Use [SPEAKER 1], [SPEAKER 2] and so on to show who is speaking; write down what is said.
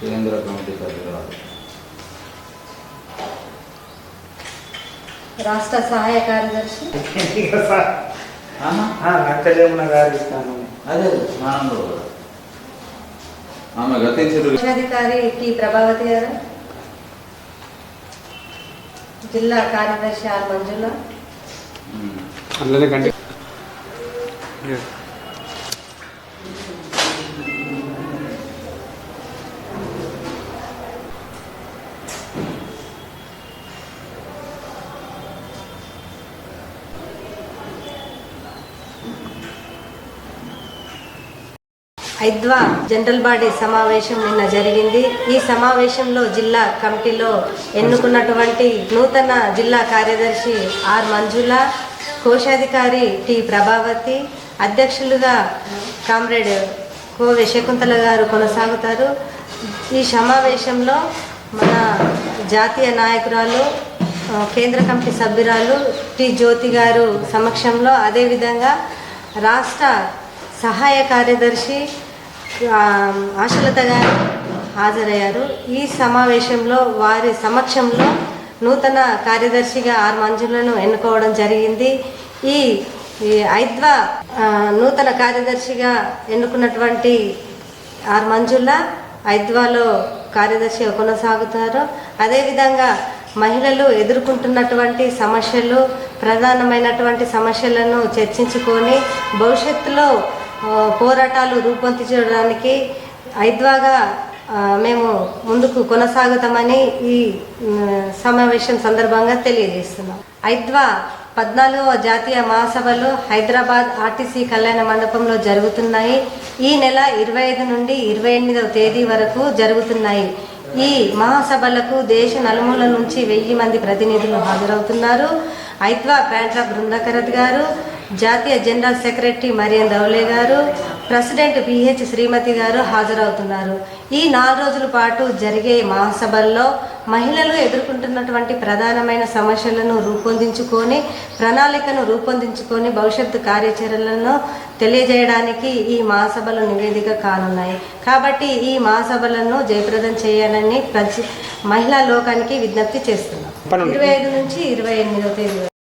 [SPEAKER 1] కేంద్ర కమిటీ సభ్యురాలు.
[SPEAKER 2] రాష్ట్ర సహాయ కార్యదర్శి.
[SPEAKER 3] గారు
[SPEAKER 1] అదే స్నానంలో కూడా. ఆమె గతించరు
[SPEAKER 2] కోశాధికారి టి. ప్రభావతి గారు. జిల్లా కార్యదర్శి ఆర్. మంజుల.
[SPEAKER 3] కంటే
[SPEAKER 2] ఐద్వా జనరల్ బాడీ సమావేశం నిన్న జరిగింది. ఈ సమావేశంలో జిల్లా కమిటీలో ఎన్నుకున్నటువంటి నూతన జిల్లా కార్యదర్శి ఆర్ మంజుల కోశాధికారి టి ప్రభావతి అధ్యక్షులుగా కామ్రేడ్ కోవె శకుంతల గారు కొనసాగుతారు. ఈ సమావేశంలో మన జాతీయ నాయకురాలు కేంద్ర కమిటీ సభ్యురాలు టి జ్యోతి గారు సమక్షంలో అదేవిధంగా రాష్ట్ర సహాయ కార్యదర్శి ఆశలత గారు హాజరయ్యారు. ఈ సమావేశంలో వారి సమక్షంలో నూతన కార్యదర్శిగా ఆరు మంజులను ఎన్నుకోవడం జరిగింది. ఈ ఐద్వ ఐద్వా నూతన కార్యదర్శిగా ఎన్నుకున్నటువంటి ఆర్ మంజుల ఐద్వాలో కార్యదర్శిగా కొనసాగుతారు. అదేవిధంగా మహిళలు ఎదుర్కొంటున్నటువంటి సమస్యలు ప్రధానమైనటువంటి సమస్యలను చర్చించుకొని భవిష్యత్తులో పోరాటాలు రూపొందించడానికి ఐద్వాగా మేము ముందుకు కొనసాగుతామని ఈ సమావేశం సందర్భంగా తెలియజేస్తున్నాం. ఐద్వా పద్నాలుగవ జాతీయ మహాసభలు హైదరాబాద్ ఆర్టీసీ కళ్యాణ మండపంలో జరుగుతున్నాయి. ఈ నెల ఇరవై ఐదు నుండి ఇరవై ఎనిమిదవ తేదీ వరకు జరుగుతున్నాయి. ఈ మహాసభలకు దేశ నలుమూల నుంచి వెయ్యి మంది ప్రతినిధులు హాజరవుతున్నారు. ఐద్వా ప్యాంట్రా బృందకరత్ గారు జాతీయ జనరల్ సెక్రటరీ మరియన్ దౌలే గారు ప్రెసిడెంట్ పిహెచ్ శ్రీమతి గారు హాజరవుతున్నారు. ఈ నాలుగు రోజుల పాటు జరిగే మహాసభల్లో మహిళలు ఎదుర్కొంటున్నటువంటి ప్రధానమైన సమస్యలను రూపొందించుకొని ప్రణాళికను రూపొందించుకొని భవిష్యత్తు కార్యాచరణలను తెలియజేయడానికి ఈ మహాసభలు నివేదిక కానున్నాయి. కాబట్టి ఈ మహాసభలను జయప్రదం చేయాలని ప్రతి మహిళా లోకానికి విజ్ఞప్తి చేస్తున్నాం. ఇరవై ఐదు నుంచి ఇరవై ఎనిమిదవ తేదీ.